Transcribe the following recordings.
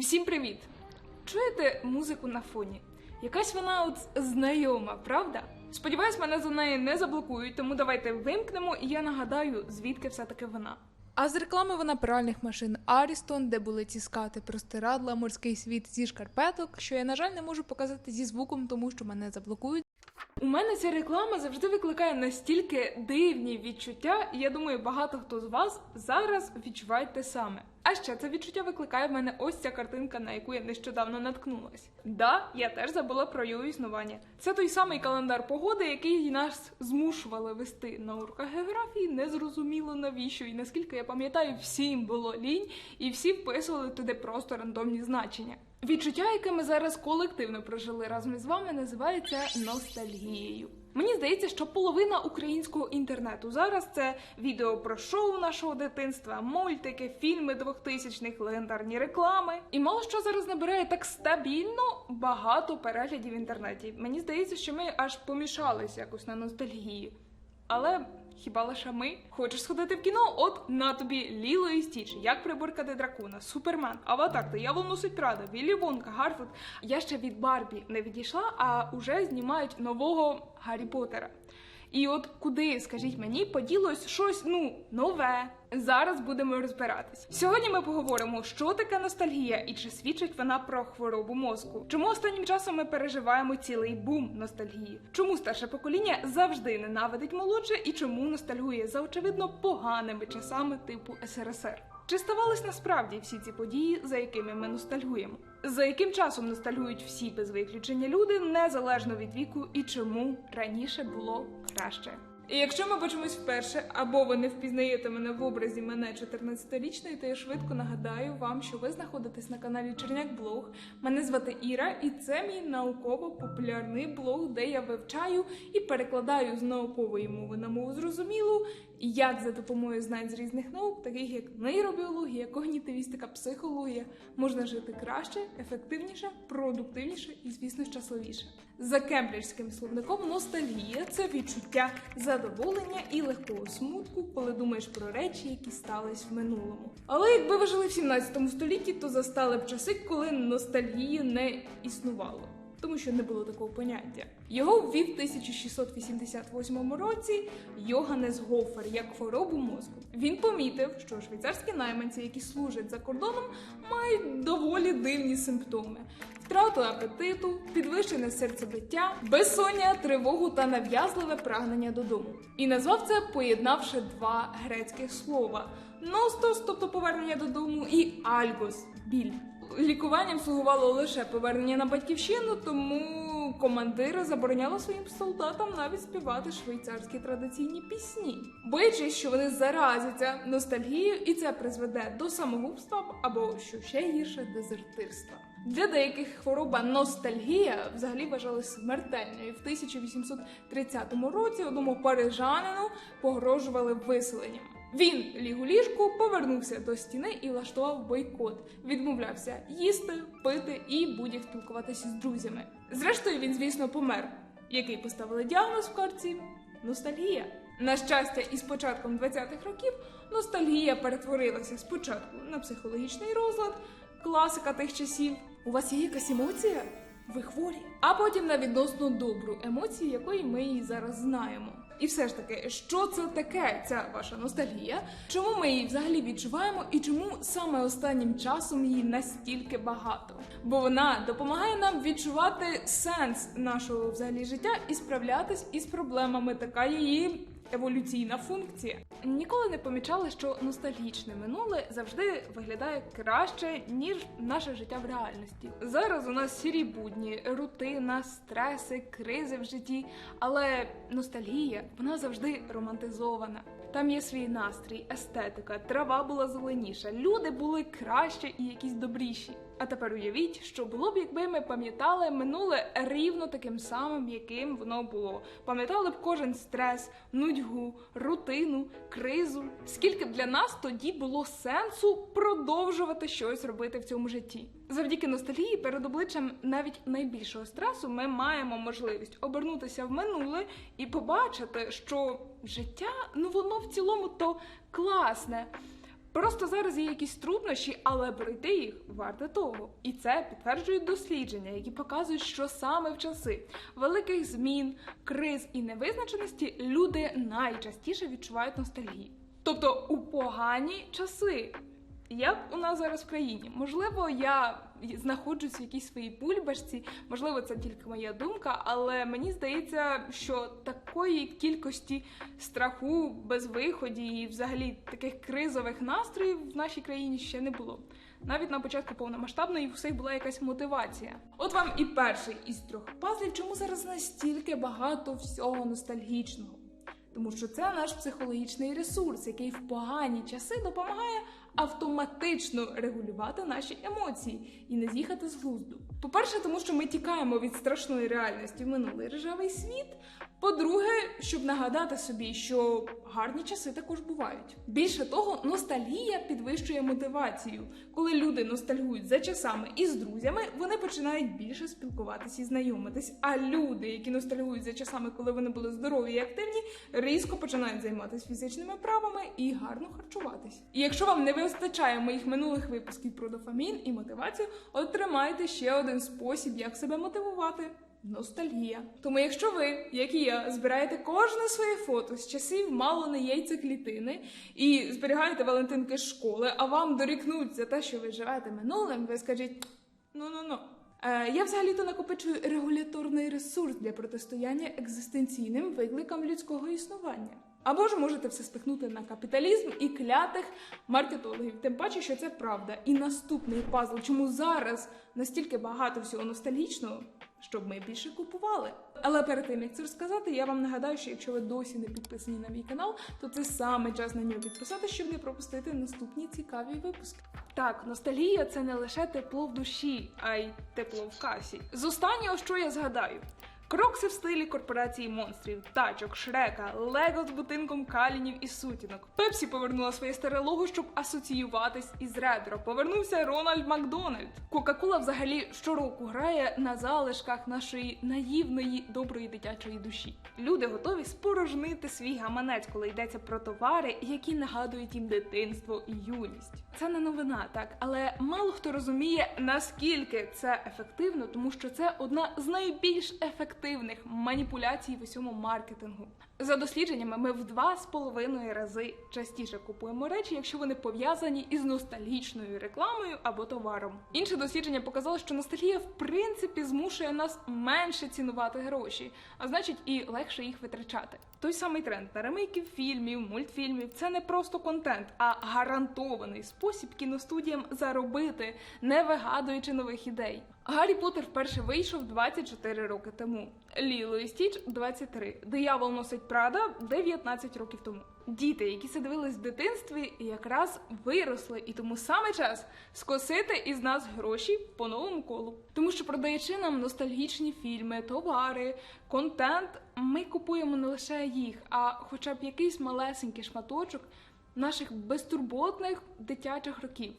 Всім привіт! Чуєте музику на фоні? Якась вона от знайома, правда? Сподіваюсь, мене за неї не заблокують, тому давайте вимкнемо, і я нагадаю, звідки все-таки вона. А з реклами вона пральних машин Арістон, де були ці скати простирадла, морський світ зі шкарпеток, що я, на жаль, не можу показати зі звуком, тому що мене заблокують. У мене ця реклама завжди викликає настільки дивні відчуття, і я думаю, багато хто з вас зараз відчуває те саме. А ще це відчуття викликає в мене ось ця картинка, на яку я нещодавно наткнулась. Да, я теж забула про його існування. Це той самий календар погоди, який нас змушували вести на уроках географії. Незрозуміло навіщо. І наскільки я пам'ятаю, всім було лінь, і всі вписували туди просто рандомні значення. Відчуття, яке ми зараз колективно прожили разом із вами, називається ностальгією. Мені здається, що половина українського інтернету зараз це відео про шоу нашого дитинства, мультики, фільми 2000-х, легендарні реклами. І мало що зараз набирає так стабільно багато переглядів в інтернеті. Мені здається, що ми аж помішались якось на ностальгії. Але хіба лише ми? Хочеш сходити в кіно? От на тобі Ліло і Стіч, як приборкати дракона, Супермен, Аватар, Диявол носить Прада, Віллі Вонка, Гарфуд. Я ще від Барбі не відійшла, а уже знімають нового Гаррі Поттера. І от куди, скажіть мені, поділось щось ну нове. Зараз будемо розбиратись. Сьогодні ми поговоримо, що таке ностальгія і чи свідчить вона про хворобу мозку. Чому останнім часом ми переживаємо цілий бум ностальгії? Чому старше покоління завжди ненавидить молодше і чому ностальгує за очевидно поганими часами типу СРСР? Чи ставались насправді всі ці події, за якими ми ностальгуємо? За яким часом ностальгують всі без виключення люди, незалежно від віку, і чому раніше було краще? І якщо ми бачимось вперше, або ви не впізнаєте мене в образі мене 14-річної, то я швидко нагадаю вам, що ви знаходитесь на каналі Черняк Блог. Мене звати Іра, і це мій науково-популярний блог, де я вивчаю і перекладаю з наукової мови на мову зрозумілу, як за допомогою знань з різних наук, таких як нейробіологія, когнітивістика, психологія, можна жити краще, ефективніше, продуктивніше і, звісно, щасливіше. За кембриджським словником ностальгія це відчуття задоволення і легкого смутку, коли думаєш про речі, які стались в минулому. Але якби ви жили в 17 столітті, то застали б часи, коли ностальгії не існувало. Тому що не було такого поняття. Його ввів в 1688 році Йоганнес Гофер як хворобу мозку. Він помітив, що швейцарські найманці, які служать за кордоном, мають доволі дивні симптоми: втрату апетиту, підвищене серцебиття, безсоння, тривогу та нав'язливе прагнення додому. І назвав це, поєднавши два грецьких слова: ностос, тобто повернення додому, і альгос біль. Лікуванням слугувало лише повернення на батьківщину, тому командири забороняли своїм солдатам навіть співати швейцарські традиційні пісні, боячись, що вони заразяться ностальгією, і це призведе до самогубства або що ще гірше дезертирства. Для деяких хвороба ностальгія взагалі вважалась смертельною. В 1830 році одному парижанину погрожували виселенням. Він ліг у ліжку, повернувся до стіни і влаштував бойкот. Відмовлявся їсти, пити і будь-як спілкуватися з друзями. Зрештою, він, звісно, помер, який поставили діагноз в карці ностальгія. На щастя, із початком 20-х років ностальгія перетворилася спочатку на психологічний розлад, класика тих часів. У вас є якась емоція? Ви хворі. А потім на відносно добру емоцію, якої ми її зараз знаємо. І все ж таки, що це таке, ця ваша ностальгія? Чому ми її взагалі відчуваємо, і чому саме останнім часом її настільки багато? Бо вона допомагає нам відчувати сенс нашого взагалі життя і справлятись із проблемами. Така її еволюційна функція. Ніколи не помічали, що ностальгічне минуле завжди виглядає краще, ніж наше життя в реальності. Зараз у нас сірі будні, рутина, стреси, кризи в житті, але ностальгія вона завжди романтизована. Там є свій настрій, естетика, трава була зеленіша, люди були краще і якісь добріші. А тепер уявіть, що було б, якби ми пам'ятали минуле рівно таким самим, яким воно було. Пам'ятали б кожен стрес, нудьгу, рутину, кризу. Скільки б для нас тоді було сенсу продовжувати щось робити в цьому житті? Завдяки ностальгії перед обличчям навіть найбільшого стресу ми маємо можливість обернутися в минуле і побачити, що життя, ну воно в цілому то класне. Просто зараз є якісь труднощі, але пройти їх варто того. І це підтверджують дослідження, які показують, що саме в часи великих змін, криз і невизначеності люди найчастіше відчувають ностальгію. Тобто у погані часи. Як у нас зараз в країні? Можливо, я знаходжусь в якійсь своїй бульбашці, можливо, це тільки моя думка, але мені здається, що такої кількості страху, безвиході і взагалі таких кризових настроїв в нашій країні ще не було. Навіть на початку повномасштабної у всіх була якась мотивація. От вам і перший із трьох пазлів, чому зараз настільки багато всього ностальгічного. Тому що це наш психологічний ресурс, який в погані часи допомагає автоматично регулювати наші емоції і не з'їхати з глузду. По-перше, тому що ми тікаємо від страшної реальності в минулий ржавий світ. По-друге, щоб нагадати собі, що гарні часи також бувають. Більше того, ностальгія підвищує мотивацію. Коли люди ностальгують за часами і з друзями, вони починають більше спілкуватися і знайомитись. А люди, які ностальгують за часами, коли вони були здорові і активні, різко починають займатися фізичними правами і гарно харчуватись. І якщо вам не вистачає моїх минулих випусків про дофамін і мотивацію, отримайте ще один спосіб, як себе мотивувати. Ностальгія. Тому, якщо ви, як і я, збираєте кожне своє фото з часів мало не яйцеклітини і зберігаєте Валентинки з школи, а вам дорікнуть за те, що ви живете минулим, ви скажіть ну ну ну. Е, я взагалі-то накопичую регуляторний ресурс для протистояння екзистенційним викликам людського існування. Або ж можете все спихнути на капіталізм і клятих маркетологів. Тим паче, що це правда. І наступний пазл, чому зараз настільки багато всього ностальгічного, щоб ми більше купували. Але перед тим як це розказати, я вам нагадаю, що якщо ви досі не підписані на мій канал, то це саме час на нього підписати, щоб не пропустити наступні цікаві випуски. Так, ностальгія це не лише тепло в душі, а й тепло в касі. З останнього, що я згадаю. Крокси в стилі корпорації монстрів, тачок, шрека, лего з будинком калінів і сутінок. Пепсі повернула своє старе лого, щоб асоціюватись із ретро. Повернувся Рональд Макдональд. Кока-кола взагалі щороку грає на залишках нашої наївної доброї дитячої душі. Люди готові спорожнити свій гаманець, коли йдеться про товари, які нагадують їм дитинство і юність. Це не новина, так але мало хто розуміє наскільки це ефективно, тому що це одна з найбільш ефективних маніпуляцій в усьому маркетингу. За дослідженнями, ми в два з половиною рази частіше купуємо речі, якщо вони пов'язані із ностальгічною рекламою або товаром. Інше дослідження показало, що ностальгія в принципі змушує нас менше цінувати гроші, а значить і легше їх витрачати. Той самий тренд на ремейки фільмів, мультфільмів це не просто контент, а гарантований спосіб кіностудіям заробити, не вигадуючи нових ідей. Гаррі Поттер вперше вийшов 24 роки тому. Ліло і Стіч 23. Диявол носить Прада 19 років тому. Діти, які це дивились в дитинстві, якраз виросли, і тому саме час скосити із нас гроші по новому колу. Тому що продаючи нам ностальгічні фільми, товари, контент, ми купуємо не лише їх, а хоча б якийсь малесенький шматочок наших безтурботних дитячих років.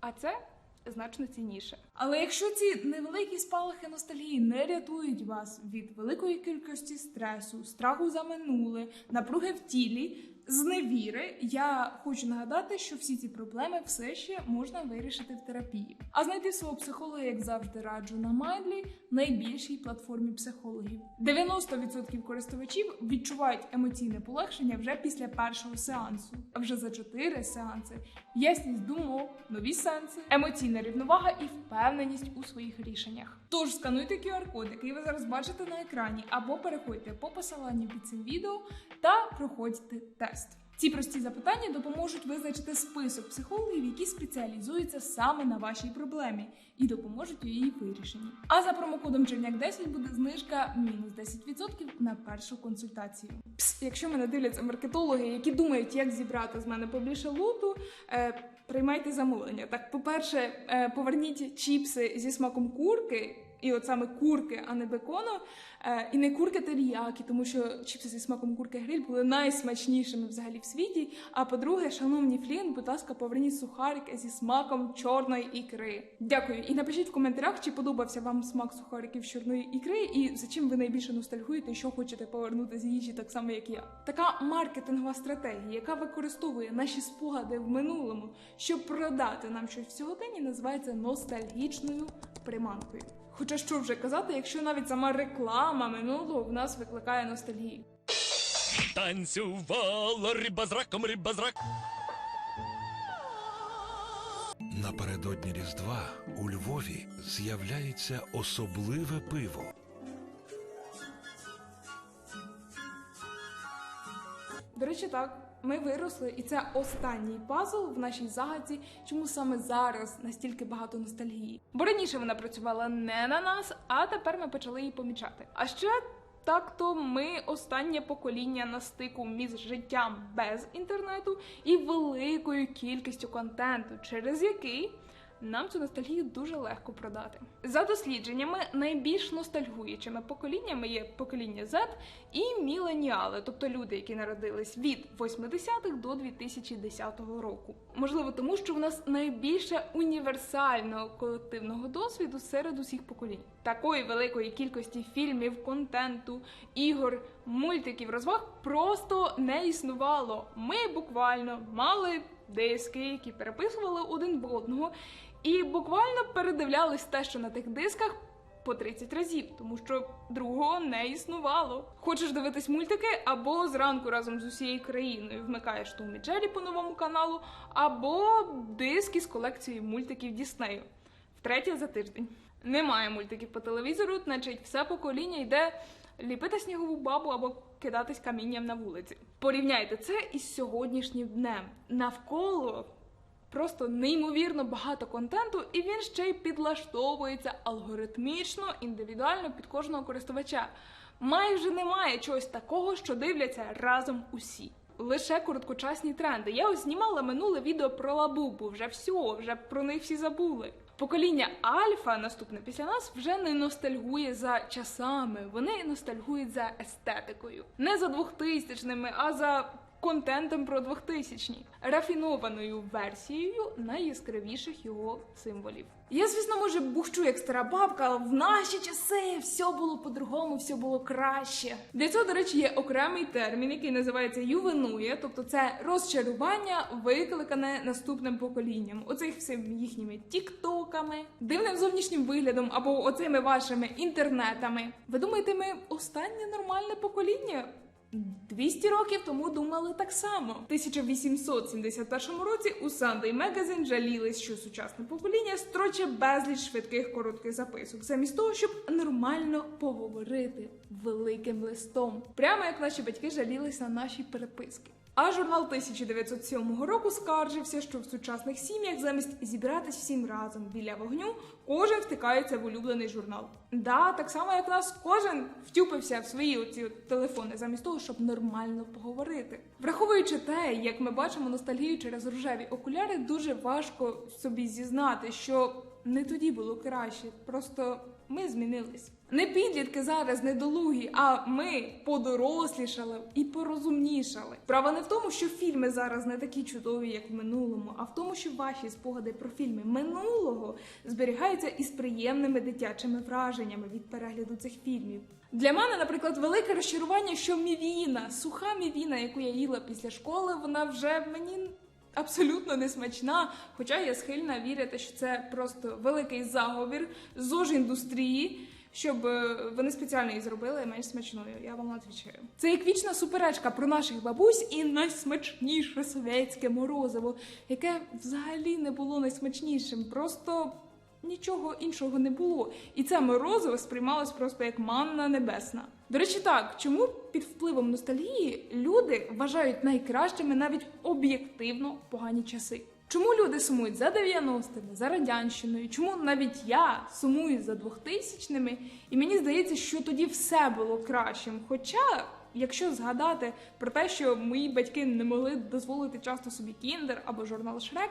А це значно цінніше. Але якщо ці невеликі спалахи ностальгії не рятують вас від великої кількості стресу, страху за минуле, напруги в тілі, зневіри, я хочу нагадати, що всі ці проблеми все ще можна вирішити в терапії. А знайти свого психолога, як завжди, раджу на Майдлі, найбільшій платформі психологів. 90% користувачів відчувають емоційне полегшення вже після першого сеансу, а вже за 4 сеанси ясність думок, нові сенси, емоційна рівновага і впевненість у своїх рішеннях. Тож скануйте QR-код, який ви зараз бачите на екрані, або переходьте по посиланню під цим відео та проходьте тест. Ці прості запитання допоможуть визначити список психологів, які спеціалізуються саме на вашій проблемі, і допоможуть у її вирішенні. А за промокодом Черняк 10 буде знижка мінус 10% на першу консультацію. Пс, якщо мене дивляться маркетологи, які думають, як зібрати з мене побільше луту, е, приймайте замовлення. Так, по-перше, е, поверніть чіпси зі смаком курки. І от саме курки, а не бекону, е, і не курки теріякі, тому що чіпси зі смаком курки гриль були найсмачнішими взагалі в світі. А по-друге, шановні флін, будь ласка, поверніть сухарики зі смаком чорної ікри. Дякую. І напишіть в коментарях, чи подобався вам смак сухариків чорної ікри, і за чим ви найбільше ностальгуєте, і що хочете повернути з їжі, так само як я. Така маркетингова стратегія, яка використовує наші спогади в минулому, щоб продати нам щось в сьогоденні, називається ностальгічною приманкою. Хоча що вже казати, якщо навіть сама реклама минулого в нас викликає ностальгію. Танцювала риба з раком, риба з раком. Напередодні Різдва у Львові з'являється особливе пиво. До речі, так. Ми виросли, і це останній пазл в нашій загадці, чому саме зараз настільки багато ностальгії. Бо раніше вона працювала не на нас, а тепер ми почали її помічати. А ще так то ми останнє покоління на стику між життям без інтернету і великою кількістю контенту, через який нам цю ностальгію дуже легко продати. За дослідженнями, найбільш ностальгуючими поколіннями є покоління Z і міленіали, тобто люди, які народились від 80-х до 2010 року. Можливо, тому що в нас найбільше універсального колективного досвіду серед усіх поколінь. Такої великої кількості фільмів, контенту, ігор, мультиків, розваг просто не існувало. Ми буквально мали диски, які переписували один в одного, і буквально передивлялись те, що на тих дисках. По 30 разів, тому що другого не існувало. Хочеш дивитись мультики, або зранку разом з усією країною вмикаєш Том і Джері по новому каналу, або диски з колекцією мультиків Діснею. Втретє за тиждень. Немає мультиків по телевізору, значить, все покоління йде ліпити снігову бабу або кидатись камінням на вулиці. Порівняйте це із сьогоднішнім днем. Навколо просто неймовірно багато контенту, і він ще й підлаштовується алгоритмічно, індивідуально під кожного користувача. Майже немає чогось такого, що дивляться разом усі. Лише короткочасні тренди. Я ось знімала минуле відео про лабубу. Вже все, вже про них всі забули. Покоління Альфа, наступне після нас, вже не ностальгує за часами. Вони ностальгують за естетикою. Не за двохтисячними, а за контентом про 2000-ні, рафінованою версією найяскравіших його символів. Я, звісно, може бухчу як стара бабка, але в наші часи все було по-другому, все було краще. Для цього, до речі, є окремий термін, який називається ювенує, тобто це розчарування, викликане наступним поколінням. Оцих всім їхніми тіктоками, дивним зовнішнім виглядом або оцими вашими інтернетами. Ви думаєте, ми останнє нормальне покоління? 200 років тому думали так само. В 1871 році у Sunday Magazine жалілись, що сучасне покоління строче безліч швидких коротких записок, замість того, щоб нормально поговорити великим листом. Прямо як наші батьки жалілись на наші переписки. А журнал 1907 року скаржився, що в сучасних сім'ях замість зібратись всім разом біля вогню, кожен втикається в улюблений журнал. Да, так само як нас кожен втюпився в свої оці телефони, замість того, щоб нормально поговорити. Враховуючи те, як ми бачимо ностальгію через рожеві окуляри, дуже важко собі зізнати, що не тоді було краще, просто ми змінились. Не підлітки зараз недолугі, а ми подорослішали і порозумнішали. Справа не в тому, що фільми зараз не такі чудові, як в минулому, а в тому, що ваші спогади про фільми минулого зберігаються із приємними дитячими враженнями від перегляду цих фільмів. Для мене, наприклад, велике розчарування, що мівіна, суха мівіна, яку я їла після школи, вона вже мені абсолютно не смачна. Хоча я схильна вірити, що це просто великий заговір зож індустрії. Щоб е, вони спеціально її зробили менш смачною, я вам відповідаю. Це як вічна суперечка про наших бабусь і найсмачніше совєтське морозиво, яке взагалі не було найсмачнішим, просто нічого іншого не було. І це морозиво сприймалось просто як манна небесна. До речі, так чому під впливом ностальгії люди вважають найкращими навіть об'єктивно погані часи? Чому люди сумують за 90-ми, за радянщиною? Чому навіть я сумую за 2000-ми? І мені здається, що тоді все було кращим. Хоча, якщо згадати про те, що мої батьки не могли дозволити часто собі кіндер або журнал Шрек.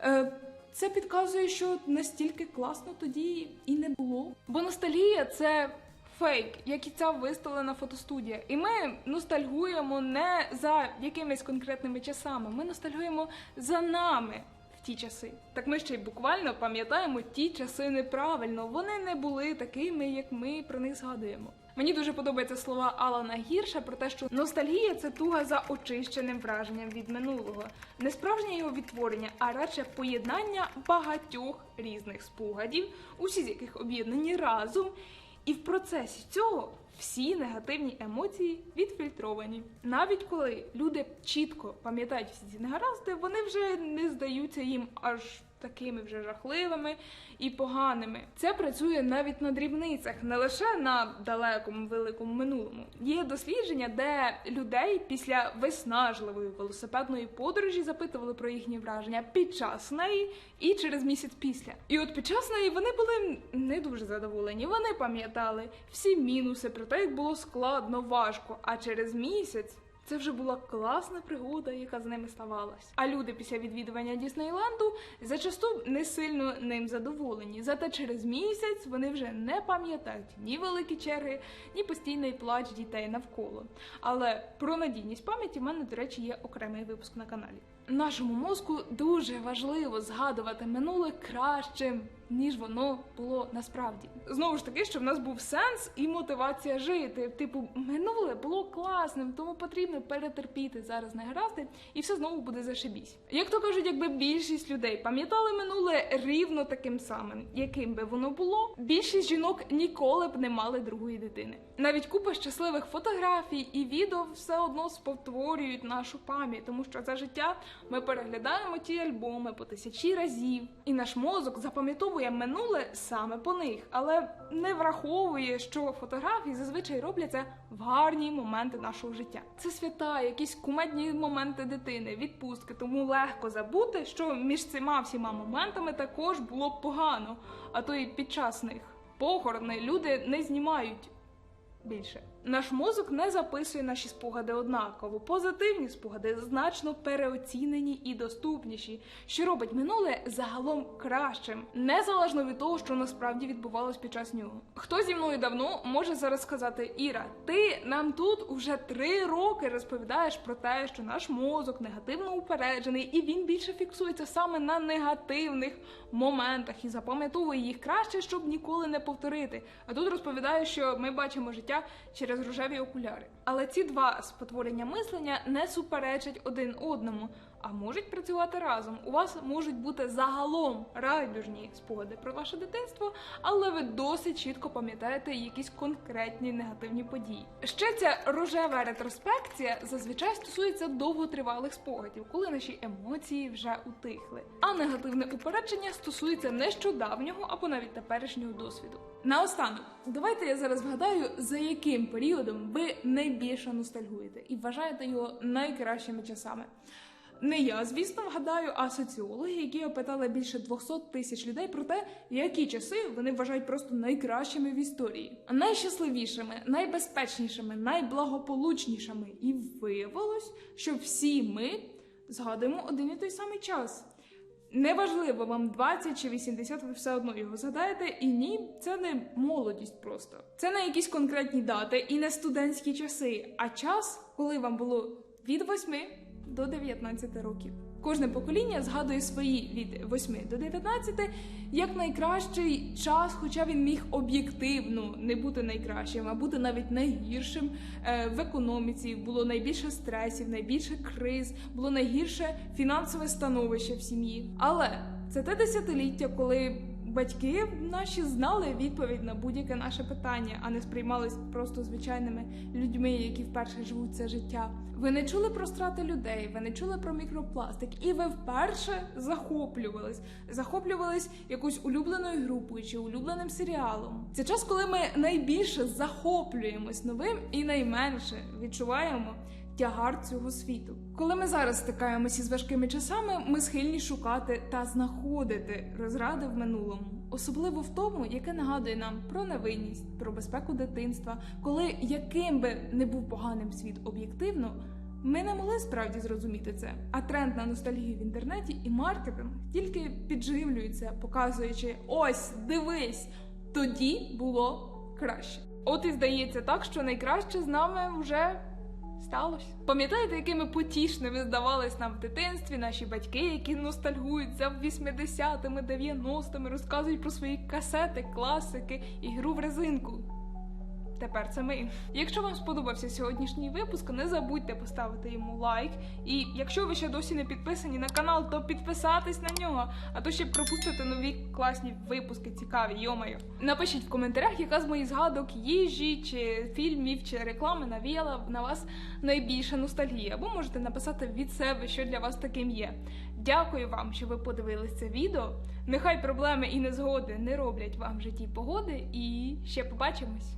Е, це підказує, що настільки класно тоді і не було. Бо ностальгія це фейк, як і ця виставлена фотостудія. І ми ностальгуємо не за якимись конкретними часами, ми ностальгуємо за нами. В ті часи, так ми ще й буквально пам'ятаємо ті часи неправильно. Вони не були такими, як ми про них згадуємо. Мені дуже подобаються слова Алана Гірша про те, що ностальгія це туга за очищеним враженням від минулого, не справжнє його відтворення, а радше поєднання багатьох різних спогадів, усі з яких об'єднані разом, і в процесі цього всі негативні емоції відфільтровані. Навіть коли люди чітко пам'ятають всі ці негаразди, вони вже не здаються їм аж такими вже жахливими і поганими. Це працює навіть на дрібницях, не лише на далекому великому минулому. Є дослідження, де людей після виснажливої велосипедної подорожі запитували про їхні враження під час неї і через місяць після. І от під час неї вони були не дуже задоволені. Вони пам'ятали всі мінуси про те, як було складно, важко. А через місяць це вже була класна пригода, яка з ними ставалась. А люди після відвідування Діснейленду зачасту не сильно ним задоволені. Зате через місяць вони вже не пам'ятають ні великі черги, ні постійний плач дітей навколо. Але про надійність пам'яті в мене, до речі, є окремий випуск на каналі. Нашому мозку дуже важливо згадувати минуле кращим, ніж воно було насправді. Знову ж таки, що в нас був сенс і мотивація жити. Типу, минуле було класним, тому потрібно перетерпіти зараз негаразди, і все знову буде зашибісь. Як то кажуть, якби більшість людей пам'ятали минуле рівно таким самим, яким би воно було, більшість жінок ніколи б не мали другої дитини. Навіть купа щасливих фотографій і відео все одно сповтворюють нашу пам'ять, тому що за життя ми переглядаємо ті альбоми по тисячі разів, і наш мозок запам'ятовує минуле саме по них, але не враховує, що фотографії зазвичай робляться в гарні моменти нашого життя. Це свята, якісь кумедні моменти дитини, відпустки, тому легко забути, що між цими всіма моментами також було б погано, а то і під час них похорони люди не знімають більше. Наш мозок не записує наші спогади однаково. Позитивні спогади значно переоцінені і доступніші, що робить минуле загалом кращим, незалежно від того, що насправді відбувалось під час нього. Хто зі мною давно може зараз сказати: Іра, ти нам тут уже три роки розповідаєш про те, що наш мозок негативно упереджений, і він більше фіксується саме на негативних моментах і запам'ятовує їх краще, щоб ніколи не повторити. А тут розповідає, що ми бачимо життя через рожеві окуляри. Але ці два спотворення мислення не суперечать один одному, а можуть працювати разом. У вас можуть бути загалом райдужні спогади про ваше дитинство, але ви досить чітко пам'ятаєте якісь конкретні негативні події. Ще ця рожева ретроспекція зазвичай стосується довготривалих спогадів, коли наші емоції вже утихли. А негативне упередження стосується нещодавнього або навіть теперішнього досвіду. Наостанок, давайте я зараз вгадаю, за яким періодом ви найбільше ностальгуєте і вважаєте його найкращими часами. Не я, звісно, вгадаю, а соціологи, які опитали більше 200 тисяч людей про те, які часи вони вважають просто найкращими в історії, найщасливішими, найбезпечнішими, найблагополучнішими. І виявилось, що всі ми згадуємо один і той самий час. Неважливо, вам 20 чи 80, ви все одно його згадаєте, і ні, це не молодість просто. Це не якісь конкретні дати і не студентські часи, а час, коли вам було від 8 до 19 років. Кожне покоління згадує свої від 8 до 19 як найкращий час, хоча він міг об'єктивно не бути найкращим, а бути навіть найгіршим Е, в економіці. Було найбільше стресів, найбільше криз, було найгірше фінансове становище в сім'ї. Але це те десятиліття, коли батьки наші знали відповідь на будь-яке наше питання, а не сприймались просто звичайними людьми, які вперше живуть це життя. Ви не чули про страти людей, ви не чули про мікропластик, і ви вперше захоплювались, захоплювались якоюсь улюбленою групою чи улюбленим серіалом. Це час, коли ми найбільше захоплюємось новим і найменше відчуваємо тягар цього світу. Коли ми зараз стикаємося із важкими часами, ми схильні шукати та знаходити розради в минулому, особливо в тому, яке нагадує нам про невинність, про безпеку дитинства, коли яким би не був поганим світ об'єктивно, Ми не могли справді зрозуміти це, а тренд на ностальгію в інтернеті і маркетинг тільки підживлюється, показуючи ось, дивись, тоді було краще. От і здається так, що найкраще з нами вже сталося. Пам'ятаєте, якими потішними здавались нам в дитинстві наші батьки, які ностальгують за 80-ми, 90-ми, розказують про свої касети, класики і гру в резинку. Тепер це ми. Якщо вам сподобався сьогоднішній випуск, не забудьте поставити йому лайк. І якщо ви ще досі не підписані на канал, то підписатись на нього, а то ще пропустите нові класні випуски, цікаві, йомаю. Напишіть в коментарях, яка з моїх згадок їжі, чи фільмів, чи реклами навіяла на вас найбільша ностальгія. Або можете написати від себе, що для вас таким є. Дякую вам, що ви подивились це відео. Нехай проблеми і незгоди не роблять вам в житті погоди, і ще побачимось.